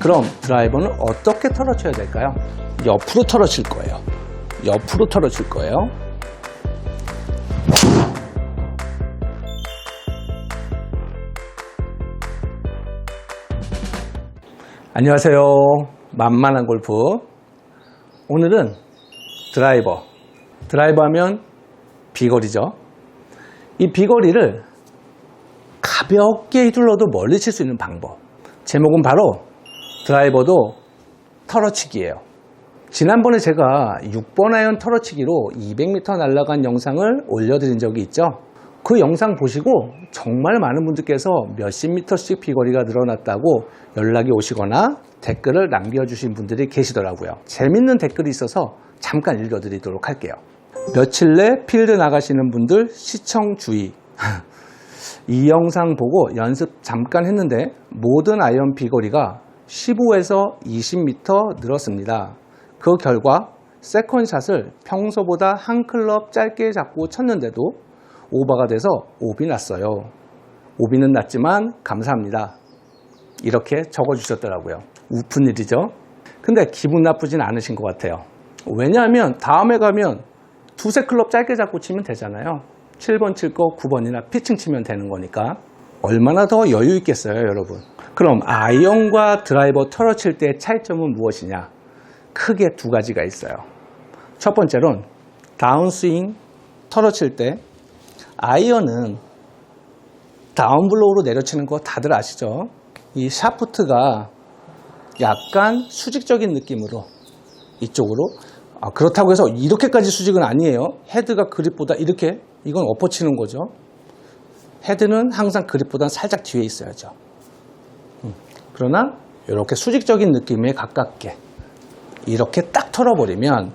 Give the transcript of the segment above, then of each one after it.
그럼 드라이버는 어떻게 털어쳐야 될까요? 옆으로 털어칠 거예요. 옆으로 털어칠 거예요. 안녕하세요. 만만한 골프. 오늘은 드라이버. 드라이버 하면 비거리죠. 이 비거리를 가볍게 휘둘러도 멀리 칠 수 있는 방법. 제목은 바로 드라이버도 털어치기예요. 지난번에 제가 6번 아이언 털어치기로 200m 날아간 영상을 올려드린 적이 있죠. 그 영상 보시고 정말 많은 분들께서 몇십 미터씩 비거리가 늘어났다고 연락이 오시거나 댓글을 남겨주신 분들이 계시더라고요. 재밌는 댓글이 있어서 잠깐 읽어드리도록 할게요. 며칠 내 필드 나가시는 분들 시청 주의. 이 영상 보고 연습 잠깐 했는데 모든 아이언 비거리가 15에서 20m 늘었습니다. 그 결과 세컨샷을 평소보다 한 클럽 짧게 잡고 쳤는데도 오버가 돼서 오비 났어요. 오비는 났지만 감사합니다. 이렇게 적어주셨더라고요. 우픈 일이죠. 근데 기분 나쁘진 않으신 것 같아요. 왜냐하면 다음에 가면 두세 클럽 짧게 잡고 치면 되잖아요. 7번 칠 거 9번이나 피칭 치면 되는 거니까. 얼마나 더 여유 있겠어요, 여러분. 그럼 아이언과 드라이버 털어칠 때의 차이점은 무엇이냐? 크게 두 가지가 있어요. 첫 번째로는 다운스윙 털어칠 때 아이언은 다운블로우로 내려치는 거 다들 아시죠? 이 샤프트가 약간 수직적인 느낌으로 이쪽으로 아, 그렇다고 해서 이렇게까지 수직은 아니에요. 헤드가 그립보다 이렇게 이건 엎어치는 거죠. 헤드는 항상 그립보다 살짝 뒤에 있어야죠. 음, 그러나 이렇게 수직적인 느낌에 가깝게 이렇게 딱 털어버리면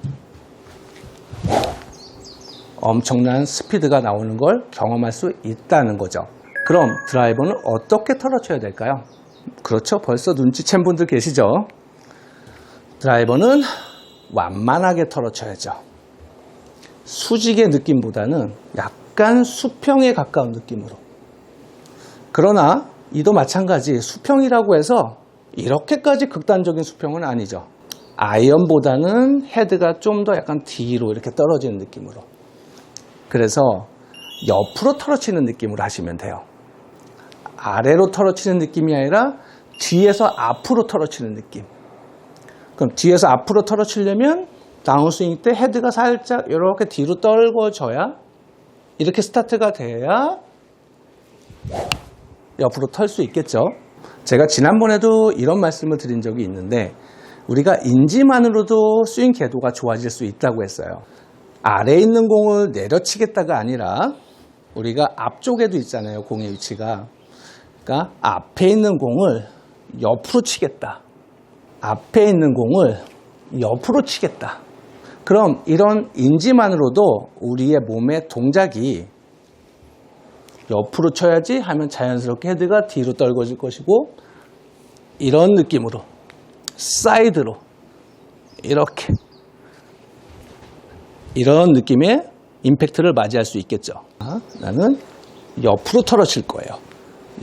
엄청난 스피드가 나오는 걸 경험할 수 있다는 거죠. 그럼 드라이버는 어떻게 털어쳐야 될까요? 그렇죠. 벌써 눈치챈 분들 계시죠? 드라이버는 완만하게 털어쳐야죠. 수직의 느낌보다는 약간 수평에 가까운 느낌으로. 그러나 이도 마찬가지 수평이라고 해서 이렇게까지 극단적인 수평은 아니죠. 아이언보다는 헤드가 좀 더 약간 뒤로 이렇게 떨어지는 느낌으로. 그래서 옆으로 털어치는 느낌으로 하시면 돼요. 아래로 털어치는 느낌이 아니라 뒤에서 앞으로 털어치는 느낌. 그럼 뒤에서 앞으로 털어치려면 다운스윙 때 헤드가 살짝 이렇게 뒤로 떨궈져야 이렇게 스타트가 돼야 옆으로 털 수 있겠죠. 제가 지난번에도 이런 말씀을 드린 적이 있는데 우리가 인지만으로도 스윙 궤도가 좋아질 수 있다고 했어요. 아래에 있는 공을 내려치겠다가 아니라 우리가 앞쪽에도 있잖아요. 공의 위치가. 그러니까 앞에 있는 공을 옆으로 치겠다. 앞에 있는 공을 옆으로 치겠다. 그럼 이런 인지만으로도 우리의 몸의 동작이 옆으로 쳐야지 하면 자연스럽게 헤드가 뒤로 떨궈질 것이고 이런 느낌으로 사이드로 이렇게 이런 느낌의 임팩트를 맞이할 수 있겠죠. 아, 나는 옆으로 털어칠 거예요.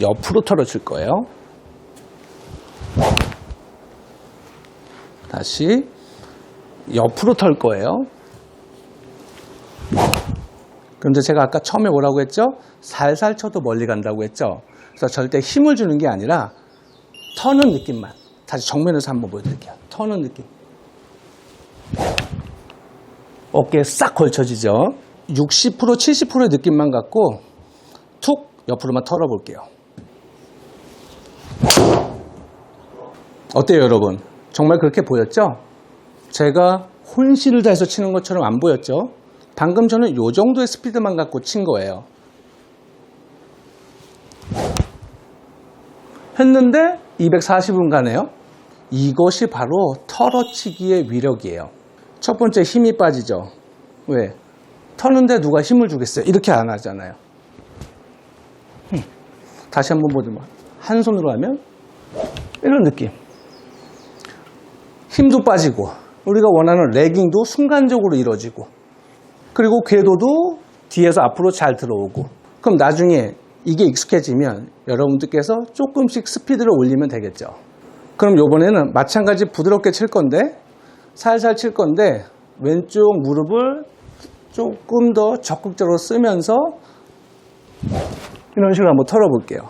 옆으로 털어칠 거예요. 다시 옆으로 털 거예요. 그런데 제가 아까 처음에 뭐라고 했죠? 살살 쳐도 멀리 간다고 했죠? 그래서 절대 힘을 주는 게 아니라 터는 느낌만. 다시 정면에서 한번 보여드릴게요. 터는 느낌. 어깨에 싹 걸쳐지죠? 60% 70%의 느낌만 갖고 툭 옆으로만 털어볼게요. 어때요, 여러분? 정말 그렇게 보였죠? 제가 혼신을 다해서 치는 것처럼 안 보였죠? 방금 저는 이 정도의 스피드만 갖고 친 거예요. 했는데 240은 가네요. 이것이 바로 털어치기의 위력이에요. 첫 번째 힘이 빠지죠. 왜? 터는데 누가 힘을 주겠어요? 이렇게 안 하잖아요. 음. 다시 한번 보더만. 한 손으로 하면 이런 느낌. 힘도 빠지고 우리가 원하는 레깅도 순간적으로 이루어지고 그리고 궤도도 뒤에서 앞으로 잘 들어오고 그럼 나중에 이게 익숙해지면 여러분들께서 조금씩 스피드를 올리면 되겠죠. 그럼 요번에는 마찬가지 부드럽게 칠 건데 살살 칠 건데 왼쪽 무릎을 조금 더 적극적으로 쓰면서 이런 식으로 한번 털어볼게요.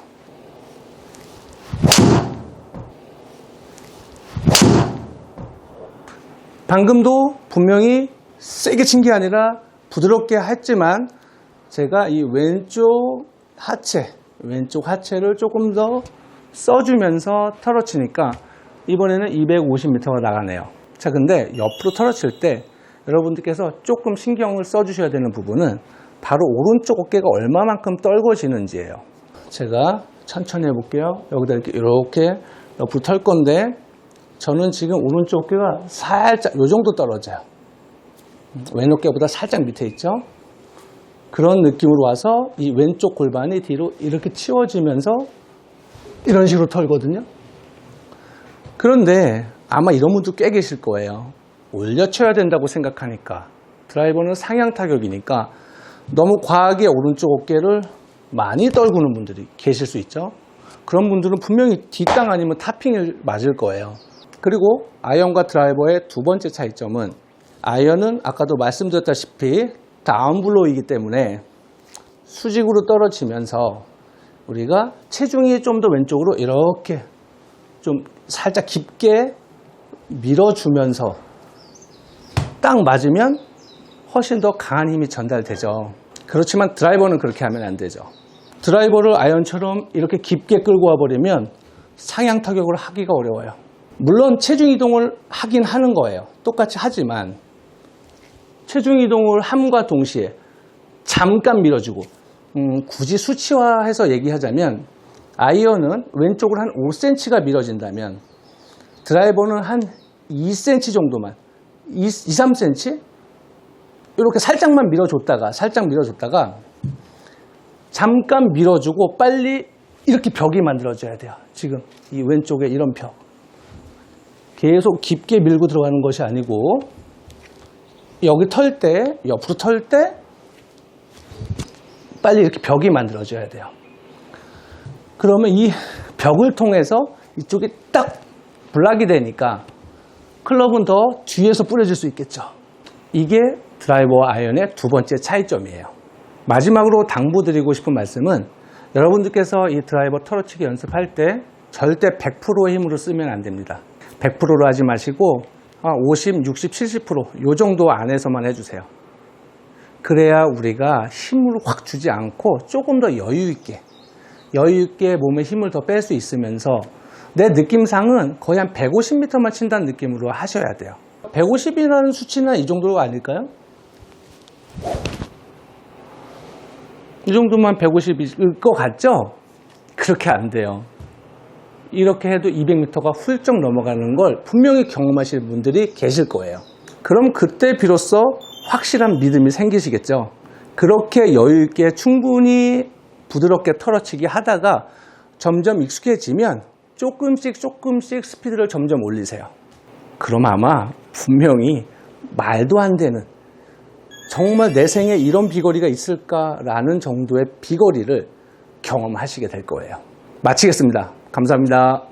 방금도 분명히 세게 친 게 아니라 부드럽게 했지만 제가 이 왼쪽 하체, 왼쪽 하체를 조금 더 써주면서 털어치니까 이번에는 250m가 나가네요. 자, 근데 옆으로 털어칠 때 여러분들께서 조금 신경을 써주셔야 되는 부분은 바로 오른쪽 어깨가 얼마만큼 떨궈지는지예요. 제가 천천히 해볼게요. 여기다 이렇게, 이렇게 옆으로 털 건데 저는 지금 오른쪽 어깨가 살짝 요 정도 떨어져요. 왼 어깨보다 살짝 밑에 있죠. 그런 느낌으로 와서 이 왼쪽 골반이 뒤로 이렇게 치워지면서 이런 식으로 털거든요. 그런데 아마 이런 분도 꽤 계실 거예요. 올려쳐야 된다고 생각하니까 드라이버는 상향 타격이니까 너무 과하게 오른쪽 어깨를 많이 떨구는 분들이 계실 수 있죠. 그런 분들은 분명히 뒷땅 아니면 타핑을 맞을 거예요. 그리고 아이언과 드라이버의 두 번째 차이점은 아이언은 아까도 말씀드렸다시피 다운블로이기 때문에 수직으로 떨어지면서 우리가 체중이 좀 더 왼쪽으로 이렇게 좀 살짝 깊게 밀어주면서 딱 맞으면 훨씬 더 강한 힘이 전달되죠. 그렇지만 드라이버는 그렇게 하면 안 되죠. 드라이버를 아이언처럼 이렇게 깊게 끌고 와버리면 상향 타격을 하기가 어려워요. 물론 체중 이동을 하긴 하는 거예요. 똑같이 하지만 체중 이동을 함과 동시에 잠깐 밀어주고 음, 굳이 수치화해서 얘기하자면 아이언은 왼쪽으로 한 5cm가 밀어진다면 드라이버는 한 2cm 정도만 2, 2 3cm 이렇게 살짝만 밀어줬다가 살짝 밀어줬다가 잠깐 밀어주고 빨리 이렇게 벽이 만들어져야 돼요. 지금 이 왼쪽에 이런 벽 계속 깊게 밀고 들어가는 것이 아니고 여기 털 때, 옆으로 털 때 빨리 이렇게 벽이 만들어져야 돼요. 그러면 이 벽을 통해서 이쪽이 딱 블락이 되니까 클럽은 더 뒤에서 뿌려질 수 있겠죠. 이게 드라이버와 아이언의 두 번째 차이점이에요. 마지막으로 당부드리고 싶은 말씀은 여러분들께서 이 드라이버 털어치기 연습할 때 절대 100%의 힘으로 쓰면 안 됩니다. 100%로 하지 마시고 한 50, 60, 70%요 정도 안에서만 해주세요. 그래야 우리가 힘을 확 주지 않고 조금 더 여유 있게 여유 있게 몸에 힘을 더 뺄 수 있으면서 내 느낌상은 거의 한 150m만 친다는 느낌으로 하셔야 돼요. 150이라는 수치는 이 정도 아닐까요? 이 정도만 150일 것 같죠? 그렇게 안 돼요. 이렇게 해도 200m가 훌쩍 넘어가는 걸 분명히 경험하실 분들이 계실 거예요. 그럼 그때 비로소 확실한 믿음이 생기시겠죠. 그렇게 여유 있게 충분히 부드럽게 털어치기 하다가 점점 익숙해지면 조금씩 조금씩 스피드를 점점 올리세요. 그럼 아마 분명히 말도 안 되는 정말 내 생에 이런 비거리가 있을까라는 정도의 비거리를 경험하시게 될 거예요. 마치겠습니다. 감사합니다.